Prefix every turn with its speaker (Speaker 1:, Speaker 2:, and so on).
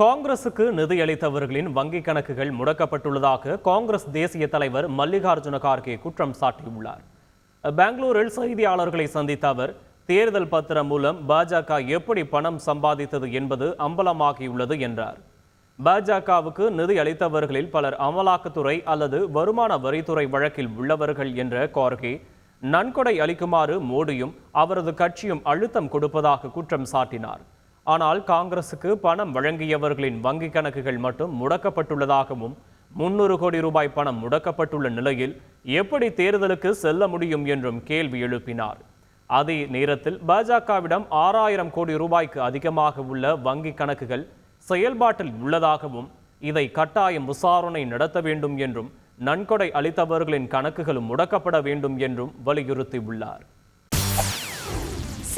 Speaker 1: காங்கிரசுக்கு நிதியளித்தவர்களின் வங்கிக் கணக்குகள் முடக்கப்பட்டுள்ளதாக காங்கிரஸ் தேசிய தலைவர் மல்லிகார்ஜுன கார்கே குற்றம் சாட்டியுள்ளார். பெங்களூரில் செய்தியாளர்களை சந்தித்த அவர் தேர்தல் பத்திரம் மூலம் பாஜக எப்படி பணம் சம்பாதித்தது என்பது அம்பலமாகியுள்ளது என்றார். பாஜகவுக்கு நிதி அளித்தவர்களில் பலர் அமலாக்கத்துறை அல்லது வருமான வரித்துறை வழக்கில் உள்ளவர்கள் என்ற கார்கே நன்கொடை அளிக்குமாறு மோடியும் அவரது கட்சியும் அழுத்தம் கொடுப்பதாக குற்றம் சாட்டினார். ஆனால் காங்கிரசுக்கு பணம் வழங்கியவர்களின் வங்கிக் கணக்குகள் மட்டும் முடக்கப்பட்டுள்ளதாகவும் முன்னூறு கோடி ரூபாய் பணம் முடக்கப்பட்டுள்ள நிலையில் எப்படி தேர்தலுக்கு செல்ல முடியும் என்றும் கேள்வி எழுப்பினார். அதே நேரத்தில் பாஜகவிடம் ஆறாயிரம் கோடி ரூபாய்க்கு அதிகமாக உள்ள வங்கிக் கணக்குகள் செயல்பாட்டில் உள்ளதாகவும் இதை கட்டாயம் விசாரணை நடத்த வேண்டும் என்றும் நன்கொடை அளித்தவர்களின் கணக்குகளும் முடக்கப்பட வேண்டும் என்றும் வலியுறுத்தியுள்ளார்.